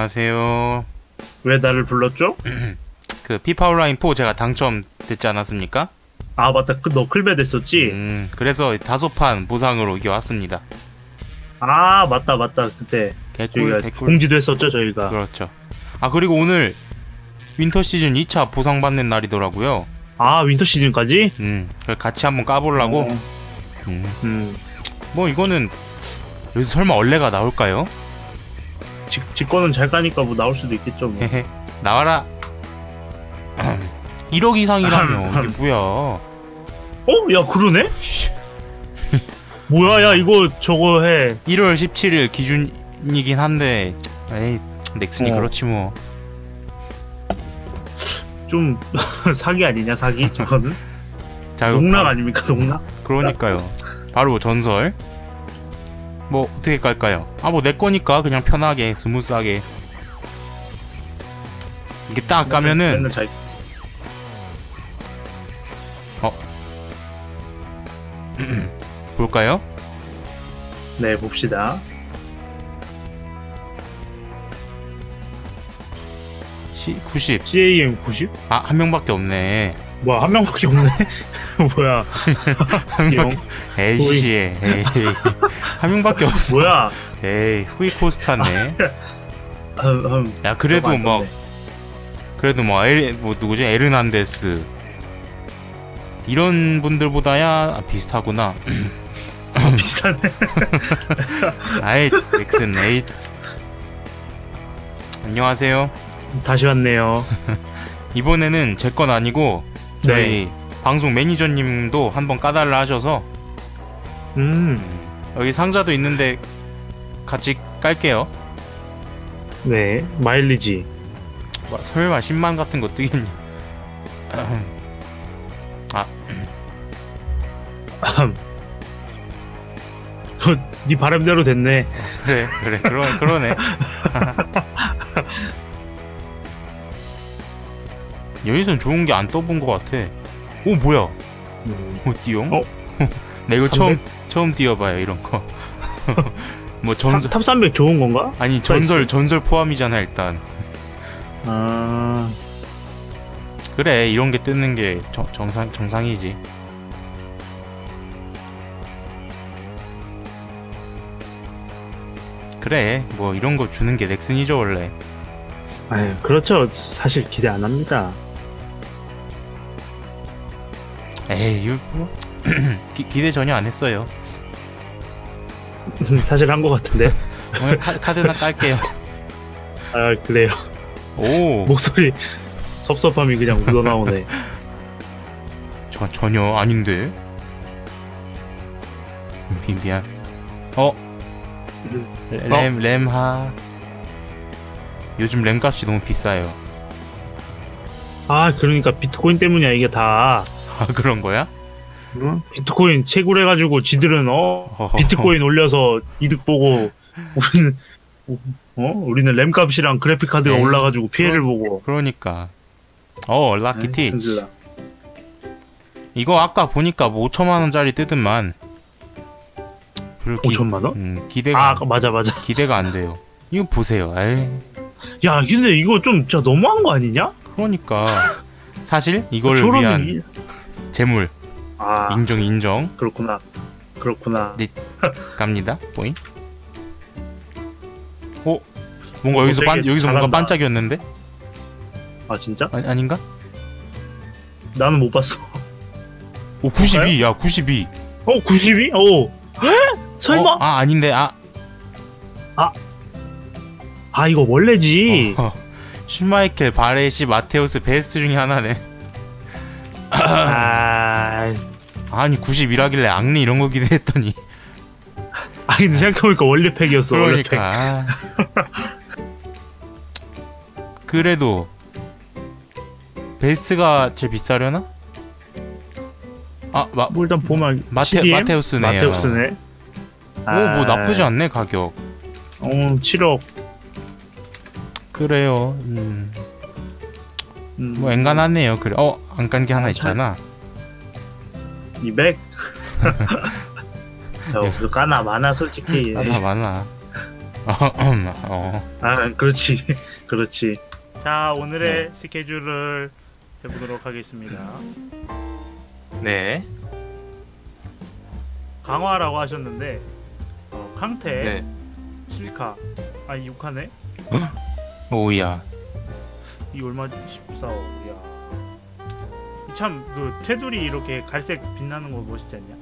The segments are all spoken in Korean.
안녕하세요. 왜 나를 불렀죠? 그 피파 온라인 4 제가 당첨됐지 않았습니까? 아 맞다 그, 너 클베 됐었지? 음, 그래서 다섯 판 보상으로 이게 왔습니다. 아 맞다 맞다 그때 개꿀 개꿀. 공지도 했었죠 저희가 그렇죠. 아 그리고 오늘 윈터 시즌 2차 보상 받는 날이더라고요. 아 윈터 시즌까지? 음, 같이 한번 까보려고. 어, 음, 음 뭐 이거는 여기서 설마 얼레가 나올까요? 직, 직권은 잘 까니까 뭐 나올 수도 있겠죠 뭐. 나와라. 1억 이상이라며 이게 뭐야? 어? 야 그러네? 뭐야 야 이거 저거 해 1월 17일 기준이긴 한데, 에이 넥슨이 어. 그렇지 뭐. 좀 사기 아니냐 사기 저거는? 자, 농락 바- 아닙니까 농락? 그러니까요. 바로 전설. 뭐 어떻게 깔까요? 아 뭐 내 거니까 그냥 편하게 스무스하게. 이게 딱 까면은 맨날 잘... 볼까요? 네 봅시다 시, 90. CAM 90? 아 한 명밖에 없네. 뭐야 한 명밖에 없네 뭐야 한 명밖에. 에이씨. 에이. 한 명밖에 없어. 뭐야 에이 후이 코스타네. 음, 음, 야 그래도 막. 그래도 뭐, 엘, 뭐 누구지 에르난데스 이런 분들보다야 비슷하구나. 비슷하네 아이 넥슨 에잇 안녕하세요. 다시 왔네요 이번에는 제 건 아니고 저희 네. 방송 매니저님도 한번 까달라 하셔서 음 여기 상자도 있는데 같이 깔게요. 네, 마일리지. 와, 설마 10만 같은 거 뜨겠냐? 아 어, 네 바람대로 됐네. 그래 그래 그러 그러네. 여기선 좋은 게 안 떠본 것 같아. 오 뭐야? 음, 오 띠용? 어? 나 이거 300? 처음 처음 띄어봐요 이런 거. 뭐 전설 탑 300 좋은 건가? 아니 전설 전설 포함이잖아 일단. 아, 그래 이런 게 뜨는 게 정, 정상 정상이지. 그래 뭐 이런 거 주는 게 넥슨이죠 원래. 아유, 그렇죠. 사실 기대 안 합니다. 에이 이거 뭐 기, 기대 전혀 안 했어요. 사실 한 것 같은데. 오늘 카, 카드나 깔게요. 아, 그래요. 오 목소리 섭섭함이 그냥 묻어나오네. 저, 전혀 아닌데. 미, 미안. 어램 램하. 요즘 램 값이 너무 비싸요. 아, 그러니까 비트코인 때문이야 이게 다. 아 그런 거야? 응? 비트코인 채굴해 가지고 지들은 어. 비트코인 올려서 이득 보고 우리는 어 우리는 램 값이랑 그래픽 카드가 에이, 올라가지고 피해를 그럼- 보고. 그러니까. 어 락키 티치. 이거 아까 보니까 뭐 5천만 원짜리 기, 5천만 원? 음, 기대가 아 맞아 맞아. 기대가 안 돼요. 이거 보세요. 에이. 야 근데 이거 좀 진짜 너무한 거 아니냐? 그러니까 사실 이걸 위한 이- 재물 아 인정 인정 그렇구나 그렇구나. 네. 갑니다. 보잉. 어? 뭔가 여기서 되게 반 여기서 뭔가 잘한다. 반짝이었는데? 아 진짜? 아니, 아닌가? 나는 못 봤어. 오 92. 야 92. 어 92? 오. 에? 설마? 어? 아 아닌데 아. 아 이거 원래지. 어, 슈마이켈, 바레시, 마테우스 베스트 중에 하나네. 아. 아니 91하길래 악리 이런 거 기대했더니 아 근데 생각해보니까 원래 팩이었어. 그러니까 아. 그래도 베스트가 제일 비싸려나? 아 마, 뭐 일단 보면 마테, CDM? 마테우스네. 아. 오뭐 나쁘지 않네 가격. 어 7억. 그래요. 음, 음, 뭐 엔간하네요. 그래. 어, 안 깐 게 하나 어, 있잖아. 200. 저 까나 많아 솔직히. 하나 많아. 어. 아 그렇지 그렇지 자 오늘의 스케줄을 해보도록 하겠습니다 네. 강화라고 하셨는데 어, 강태 네. 7카 아니 6카네 오야. 이 얼마지 14호 야 참 그 테두리 이렇게 갈색 빛나는 거 멋있지 않냐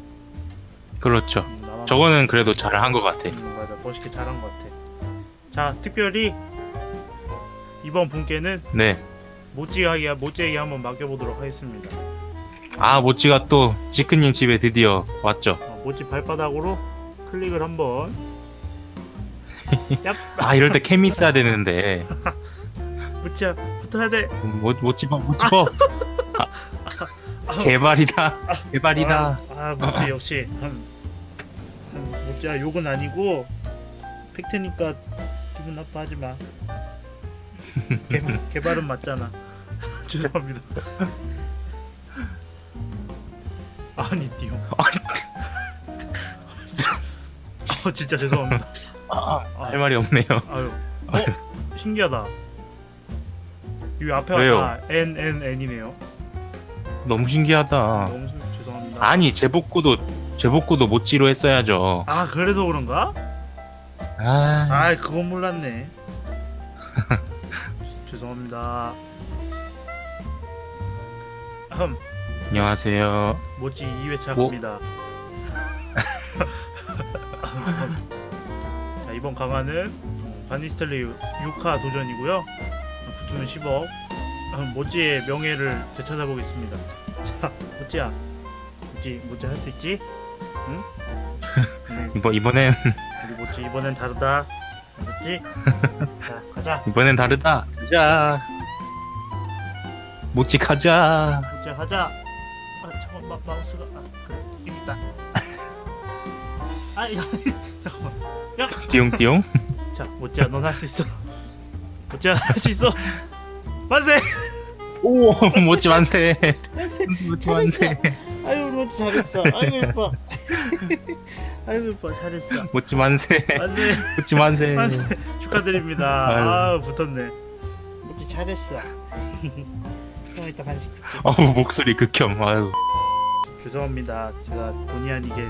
그렇죠. 음, 저거는 그래도 잘한 것 같아. 음, 맞아 멋있게 잘한 것 같아 자 특별히 이번 분께는 네. 모찌하기 모찌에게 한번 맡겨보도록 하겠습니다 아 모찌가 또 지크님 집에 드디어 왔죠. 어, 모찌 발바닥으로 클릭을 한번 얍아 이럴 때 캠이 있어야 되는데 모찌야 붙어야 돼못못 집어 못 집어. 아, 개발이다. 개발이다. 아, 아 모찌 역시. 모찌야. 욕은 아니고 팩트니까 기분 나빠하지 마. 개, 개발은 맞잖아. 죄송합니다. 아니 띠용. 아 진짜 죄송합니다. 아, 할 말이 없네요. 아유. 어 신기하다. 이 앞에가 왜요? 다 N N N이네요 너무 신기하다. 너무 수- 죄송합니다 아니 제복구도 제복구도 모찌로 했어야죠. 아 그래서 그런가? 아, 아 그건 몰랐네 죄송합니다 흠 안녕하세요. 모찌 2회차 뭐? 갑니다 자 이번 강화는 어, 바니스텔리 6화 도전이고요 어, 붙으면 10억 어, 모찌의 명예를 되찾아보겠습니다 자 모찌야 모찌 모찌 할 수 있지? 응? 응 이번 이번엔 우리 모찌 이번엔 다르다 알겠지? 자 가자 이번엔 다르다. 가자. 모찌 가자. 모찌야 가자 아 잠깐 마, 마우스가 아, 그래 여기 있다 아 야, 잠깐만 띠용띠용. 자 모찌야 넌 할 수 있어 모찌야 할 수 있어 만세. 오 모찌 만세. 만세. 모찌 만세. 아유 모찌 잘했어. 아이고 예뻐. 아이고 예뻐. 잘했어. 모찌 만세. 만세. 모찌 만세. 만세. 축하드립니다. 아유. 아 붙었네. 모찌 잘했어. 형 이따 간식 어우 목소리 극혐. 아유. 죄송합니다. 제가 본의 아니게